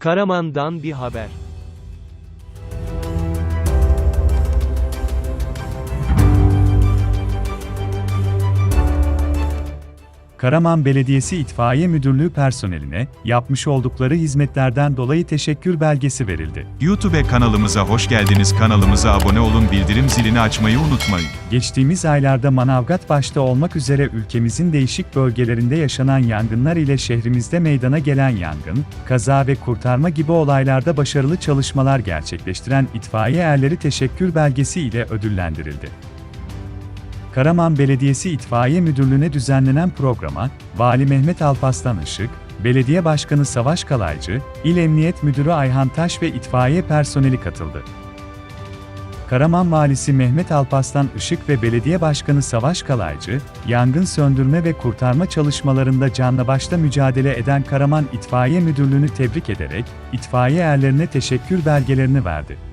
Karaman'dan bir haber. Karaman Belediyesi İtfaiye Müdürlüğü personeline yapmış oldukları hizmetlerden dolayı teşekkür belgesi verildi. YouTube kanalımıza hoş geldiniz. Kanalımıza abone olun, bildirim zilini açmayı unutmayın. Geçtiğimiz aylarda Manavgat başta olmak üzere ülkemizin değişik bölgelerinde yaşanan yangınlar ile şehrimizde meydana gelen yangın, kaza ve kurtarma gibi olaylarda başarılı çalışmalar gerçekleştiren itfaiye erleri teşekkür belgesi ile ödüllendirildi. Karaman Belediyesi İtfaiye Müdürlüğü'ne düzenlenen programa, Vali Mehmet Alpaslan Işık, Belediye Başkanı Savaş Kalaycı, İl Emniyet Müdürü Ayhan Taş ve itfaiye personeli katıldı. Karaman Valisi Mehmet Alpaslan Işık ve Belediye Başkanı Savaş Kalaycı, yangın söndürme ve kurtarma çalışmalarında canla başla mücadele eden Karaman İtfaiye Müdürlüğü'nü tebrik ederek, itfaiye erlerine teşekkür belgelerini verdi.